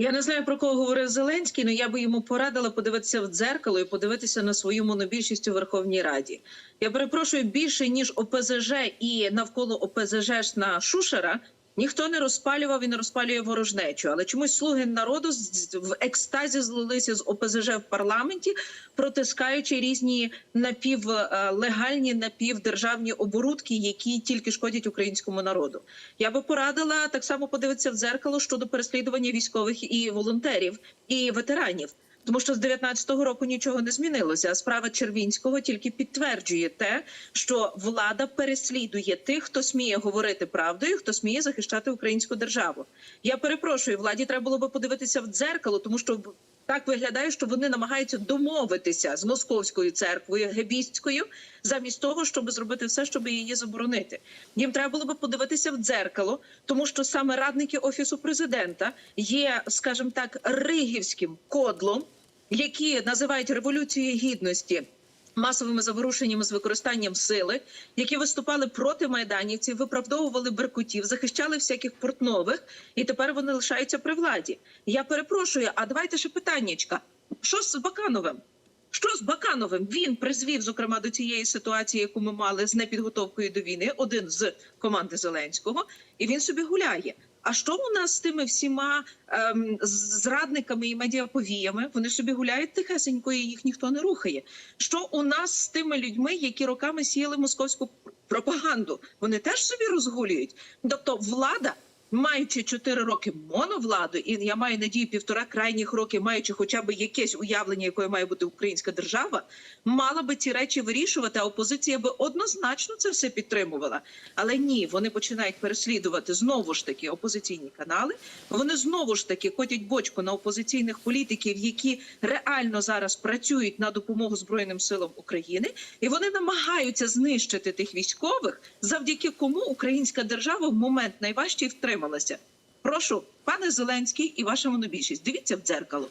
Я не знаю про кого говорив Зеленський, але я би йому порадила подивитися в дзеркало і подивитися на свою монобільшість у Верховній Раді. Я перепрошую більше ніж ОПЗЖ і навколо ОПЗЖ на Шушера. Ніхто не розпалював і не розпалює ворожнечу, але чомусь слуги народу в екстазі злилися з ОПЗЖ в парламенті, протискаючи різні напівлегальні, напівдержавні оборудки, які тільки шкодять українському народу. Я би порадила так само подивитися в дзеркало щодо переслідування військових і волонтерів і ветеранів. Тому що з 19-го року нічого не змінилося. Справа Червінського тільки підтверджує те, що влада переслідує тих, хто сміє говорити правду і хто сміє захищати українську державу. Я перепрошую, владі треба було би подивитися в дзеркало, тому що так виглядає, що вони намагаються домовитися з московською церквою гебістською, замість того, щоб зробити все, щоб її заборонити. Їм треба було би подивитися в дзеркало, тому що саме радники офісу президента є, скажімо так, ригівським кодлом, які називають революцією гідності. Масовими заворушеннями з використанням сили, які виступали проти майданівців, виправдовували беркутів, захищали всяких портнових, і тепер вони лишаються при владі. Я перепрошую, а давайте ще питаннячка. Що з Бакановим? Що з Бакановим? Він призвів, зокрема, до цієї ситуації, яку ми мали з непідготовкою до війни, один з команди Зеленського, і він собі гуляє. А що у нас з тими всіма ем, зрадниками і медіаповіями? Вони собі гуляють тихесенько, і їх ніхто не рухає. Що у нас з тими людьми, які роками сіяли московську пропаганду? Вони теж собі розгулюють. Тобто, влада. Маючи 4 роки моновладу, і я маю надію, півтора крайніх роки, маючи хоча б якесь уявлення, якою має бути українська держава, мала би ці речі вирішувати. А опозиція би однозначно це все підтримувала. Але ні, вони починають переслідувати знову ж таки опозиційні канали. Вони знову ж таки котять бочку на опозиційних політиків, які реально зараз працюють на допомогу Збройним силам України, і вони намагаються знищити тих військових, завдяки кому українська держава в момент найважчий втрималася. Прошу, пане Зеленський і ваша монобільшість, дивіться в дзеркало.